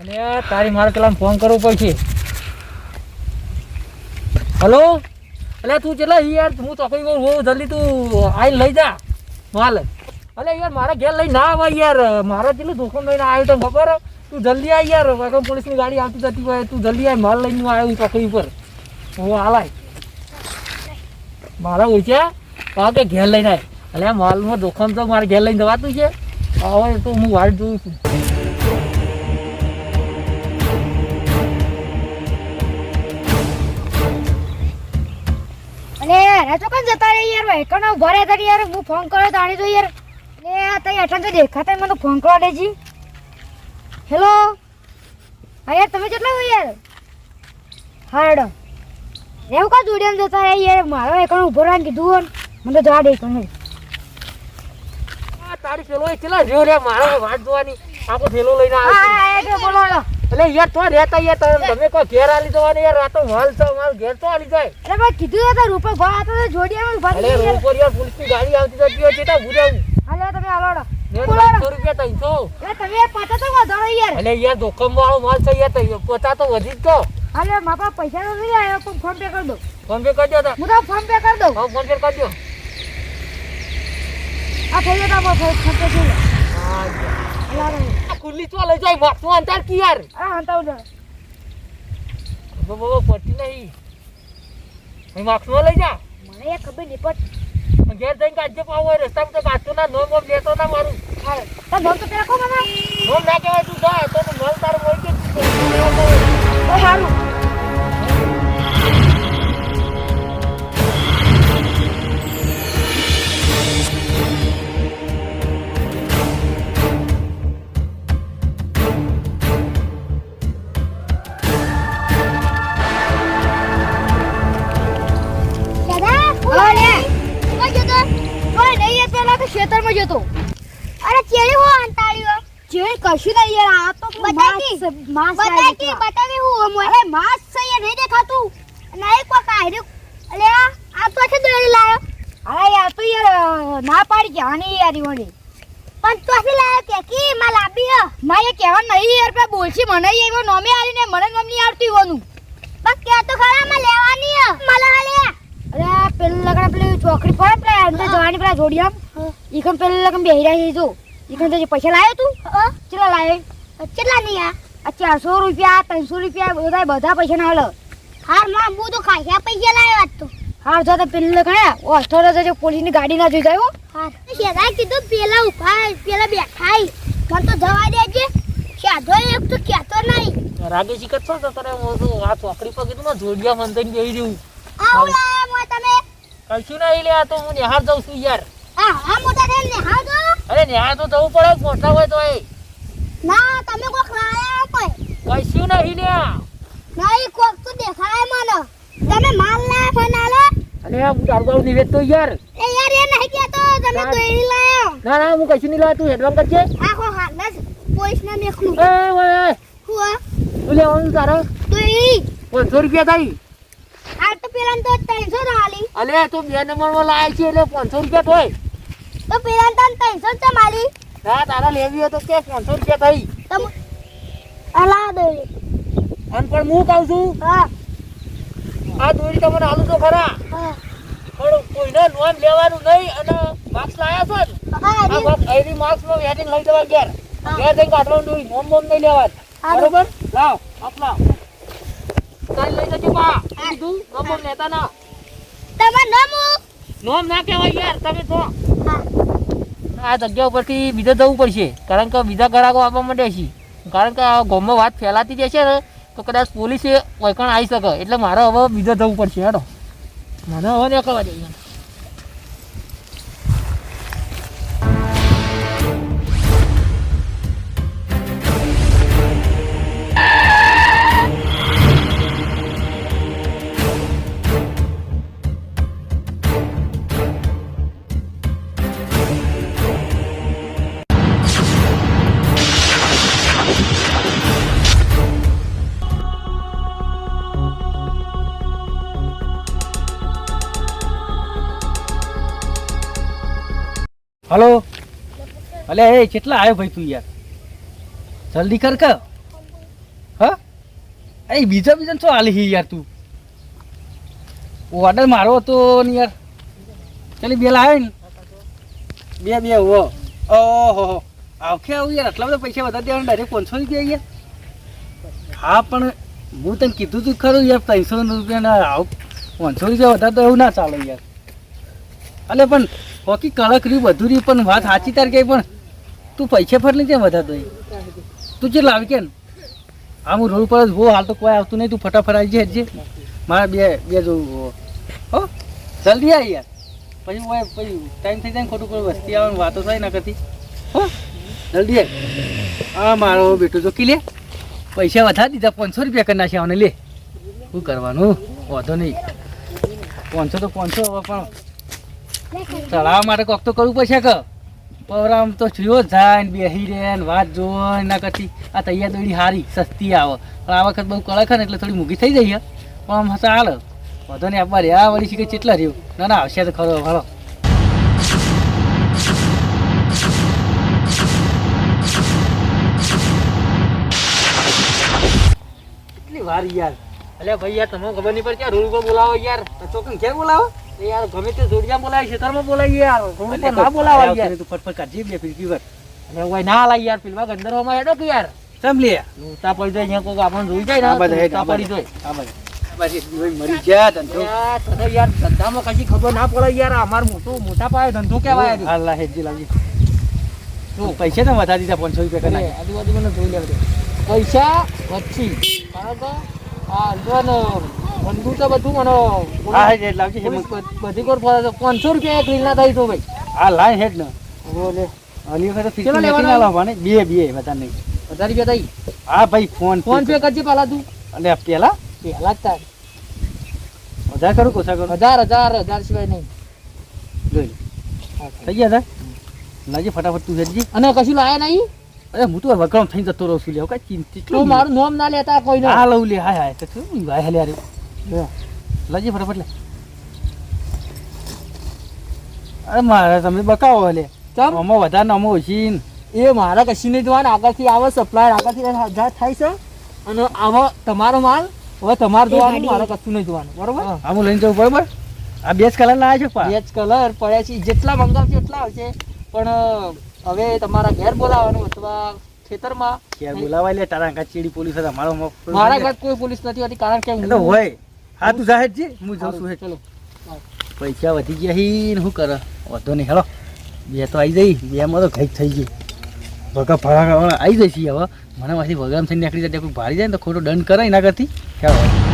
અને તારી મારે પેલા ફોન કરવો પડશે. હલો એટલે તું ચેલા યાર? હું ચોકડી બહુ બહુ જલ્દી તું આઈ લઈ જા. માલ અલે યાર, મારા ઘેર લઈ ના આવે યાર. મારે જેટલું જોખમ લઈને આવ્યો તને ખબર? તું જલ્દી આવ યાર. વાગમ પોલીસની ગાડી આવતી જતી હોય તું જલ્દી આવી માલ લઈને હું આવ્યો ચોકડી પર હું હાલાય. મારા ઓછા? કે ઘેર લઈને આય. એટલે માલમાં જોખમ તો મારે ઘેર લઈને જવાતું છે. હવે તો હું વાટ જોઉં છું. અને તો કન જતા રે યાર ભાઈ કણ ઊભા રહ્યા યાર. હું ફોન કર્યો તાણી તો યાર. લે આ તઈ અઠાણ તો દેખાતા મને ફોન કરવા દેજી હેલો હા યાર તમે કેટલા હોય યાર? હા એવું કા જોડ્યા જતા રે યાર? મારો એકણ ઊભો રહીને કીધું મને તો જવા દે કણ તારી પેલો કેટલા રહ્યો? રે મારો વાટ જોવાની. આખો થેલો લઈને એટલે બોલો હેડો એટલે યાર તો રહેતા યાર તમે તમે કોઈ ઘેર આલી જવાની યાર આ તો માલ છે માલ ઘેર તો આલી જાય. એટલે ભાઈ કીધું તો રૂપે ગો આતો તો ઊભા એટલે થઈ રોડ પર યાર પોલીસની ગાડી આવતી તમે તમે તો માલ છે તો તો તો હાલો મારા પાસે પૈસા તો તા હું તો હા હા ખુલ્લી ચો લઈ જાય? માથું અંતર કી યાર? આ હંતાવ દે બબો પડતી નહીં. અહીં માથું લઈ જા. મને એ ખબર નહીં પણ ઘેર જઈને કાઢજો પાવો રસ્તા તો કાઢતો ના નોમ બોમ લેતો ના મારું. હાલ તો નામ તો પેલા કો મને નોમ ના કહેવાય તું જા તો તું મલ તારું હોય કે તું તો. તો. ખેતરમાં જતો અરે ચેડી હો અંતાળીઓ. ચેરી કશું નહીં યાર આ તો બતાકી માસ બતાકી બતાવી હું અરે માસ છે યાર નહીં દેખાતું. નહીં કો કાઢ્યું. અલે આ આ તો છે દોરી લાયો. અરે યાર તો યાર ના પાડી કે આની યાર ઈવણી પણ તો આથી લાયો કે કી માં લાબી હે. ના એ કહેવા નહીં યાર પે બોલશી મને એવો નોમે આલીને મને નોમ નહીં આવતી ઈવોનું. બસ કે તો ખરા માં લેવાની હે. મલા લે પેલા લગન પેલી ચોકડી પડે પેલા અંદર જવાની પેલા જોડિયા ઈકન પેલું લગન બેહી રહી જો. ઈકન તો પૈસા લાયો તું. ચેટલા લાયો? ચેટલા નહીં આ ચારસો રૂપિયા ત્રણસો રૂપિયા બધા બધા પૈસા ના હાલો. હારમાં હું તો ખાયા પૈસા લાવ્યો તો. હાર જો તો પેલા લગન ઓ જજો પોલીસની ગાડી ના જોઈ જાય હાર. શેરા કીધું પેલા ઊભા પેલા બેઠા મને તો જવા દેજે. શાધો એક તો કહેતો નહીં. રાગે શીખત છો તો તને હું તો આ ચોકડી પર કીધું ને જોડિયા મંદિર જઈ રહ્યું. આવું લાયા મો તમે કશું નહીં લે આ તો હું નિહાળ જાઉં છું યાર. હા હા મોટા થઈને નિહાળ જો અરે નિહાળ તો જવું પડે મોટા હોય તો એ ના તમે કોક લાયા કોઈ. કશું નહીં લે. નહીં કોક તો દેખાય મને. તમે માલ લાયા ફોન આલો આ હું તારું બારું નિવેદ તો યાર. એ યાર એ નહીં કહેતો. તમે તો એ લાયો ના ના હું કશું નહીં લાવ તું હેડવાન કરજે. આખો હાલ જ. પોલીસ ના મેખલું એ ઓય હું શું લેવાનું તો એ પાંચસો રૂપિયા થઈ આ તો પેલા તો ત્રણસો રાલી. અલે તું બે નંબરમાં લાય છે એટલે પાંચસો રૂપિયા થાય. તો પેલા તો ત્રણસો જ માલી ના તારા લેવી હોય તો કે પાંચસો રૂપિયા થઈ. તમે અલા દોરી. અન પણ હું કહું છું હા. આ દોરી તમને આલુ તો ખરા. હા. પણ કોઈને લોન લેવાનું નહીં અને માર્ક્સ લાયા છો ને હા. બસ માર્ક્સ નો વેટિંગ લઈ દેવા ઘેર. હા. ઘેર જઈને કાઢવાનું નહીં મોમ મોમ નહીં લેવા. બરોબર? લાવ આપ લાવ. તારે લઈ જજો બા. કીધું મોમ મોમ લેતા ના. તમાર નામ નોમ ના કહેવાય યાર તમે તો. આ જગ્યા ઉપરથી બીજે જવું પડશે. કારણ કે બીજા ગ્રાહકો આવવા માંડ્યા છે. કારણ કે આ ગામમાં વાત ફેલાતી જશે ને તો કદાચ પોલીસે વૈકણ આવી શકે. એટલે મારે હવે બીજે જવું પડશે હેડો. મને હવે નહીં કહેવા જઈએ હલો? અલે એ કેટલા આવ્યો ભાઈ તું યાર? જલ્દી કર કે. એ બીજા બીજા શું હાલી હી યાર તું? ઓર્ડર મારો હતો ને યાર. ચાલી બે લાવે ને. બે બે હો ઓહો આવખે આવું યાર. આટલા બધા પૈસા વધારે દેવાના ડાયરેક્ટ પાંચસો રૂપિયા યાર. હા પણ હું તને કીધું તું ખરું યાર ત્રણસો રૂપિયાના આવ. પાંચસો રૂપિયા વધારે તો એવું ના ચાલે યાર. અલે પણ હોકી કડક રહ્યું, બધું રહ્યું, પણ વાત સાચી તાર કે પણ તું પૈસા ફરલી કેમ વધારતો? તું જે લાવી કે આમ હું રોડ પર જ હો હાલ તો કોઈ આવતું નહીં, તું ફટાફટ આવી જાય મારા બે બે જોવું હો. જલ્દી આવી યાર. પછી હું પછી ટાઈમ થઈ જાય ખોટું ખોટું વસ્તી આવે વાતો થાય ના કરતી હો, જલ્દી આવી હા મારો બેટો જો કી લે, પૈસા વધારી દીધા, પાંચસો રૂપિયા કરી નાખ્યા લે. શું કરવાનું? વાંધો નહીં. પાંચસો તો પાંચસો પણ ચલાવવા માટે કોક તો કરવું પડશે કે? પવરામ તો જોયો જાય બેસી રે ને વાત જોવો એના કરતી. આ તૈયાર દોડી સારી સસ્તી આવે. પણ આ વખત બહુ કડક ને એટલે થોડી મૂકી થઈ જઈએ. પણ આમ ચાલ. વધો ને આપવા રહ્યા વળી શીખે કેટલા રહ્યું. ના ના, આવશે તો ખરો હાલો કેટલી વાર યાર. અલ્યા ભાઈ, યાર, તમને ખબર નહીં પડતી રોડ પર બોલાવો યાર. ચોકન ક્યાં બોલાવો. યાર ગમે તે જોડિયા બોલાય ખેતરમાં બોલાય યાર. ઉપર ના બોલાવા યાર તું ફટફટ કાઢજે બે પીસ પીવર. અને ઓય ના લાય યાર પેલવા ગંદરવામાં હેડો કે યાર. સમ લે. તા પડી જાય અહીંયા કોક આપણને જોઈ જાય ને બધા. પડી જાય. આ મરી ગયા ધંધો. યાર તને યાર ધંધામાં કશી ખબર ના પડે યાર અમાર મોટો મોટા પાયે ધંધો કેવાય અલ્લાહ હેજી લાગી તો. પૈસા તો વધારી દીધા પાંચસો રૂપિયા આજુબાજુ મને જોઈ લે પૈસા વચ્ચી. અંજવાન બંધુ તો બધું મને હા હેડ હેડ લાવજે બધી કોર છે. પાંચસો રૂપિયા એક રીલના થાય તો ભાઈ. આ લાય હેડ ને. બોલે અલી વખત કેટલા લેવાના? ના લાવવાને બે બે બધા નહીં. હજાર રૂપિયા થઈ હા ભાઈ ફોન ફોન પે કરજે પેલા તું. અને પેલા? પહેલા જ તાર વધારે કરું કોસા કરું? હજાર હજાર હજાર સિવાય નહીં. જોઈ. થઈ ગયા હતા લાજે ફટાફટ તું હેડજી. અને કશું લાયા નહીં? અરે હું તો વગરમ થઈને જતો રહું છું લે કઈ ચિંતિત તું મારું નામ ના લેતા કોઈ હા લઉં લે હાય હાય તો શું ભાઈ હાલે અરે લાજે ફટાફટ લે. અરે મારે તમે બકાવો લે. ચમ? અમો વધારે અમો ઓછી એ મારા કશું નહીં જોવાનું. આગળથી આવે સપ્લાયર આગળથી હજાર થાય છે. અને આમાં તમારો માલ. હવે તમારે જોવાનું મારે કશું નહીં જોવાનું. બરોબર? હા હું લઈને જવું બરોબર? આ બે જ કલર લાવ્યા છે પા. બે જ કલર પડ્યા છે. જેટલા મંગાવશે એટલા આવશે. પણ હવે તમારા ઘેર બોલાવવાનું અથવા ખેતરમાં? ઘેર બોલાવાય લે તારા ઘર ચીડી પોલીસ હતા મારો મારા ઘર કોઈ પોલીસ નથી હતી કારણ કે એ હું હોય. હા તું છે હું જાઉં છું. ચલો. પૈસા વધી ગયા હી શું કરે? વાંધો નહીં હેલો. બે તો આવી જઈ બેમાં તો ઘઈ થઈ ગઈ. ભગા ભાડા આવી જઈશી હવે. મને માંથી ભગામ થઈને નીકળી જાય કોઈ ભારી જાય ને તો ખોટો દંડ કરાય એના કરતી હોય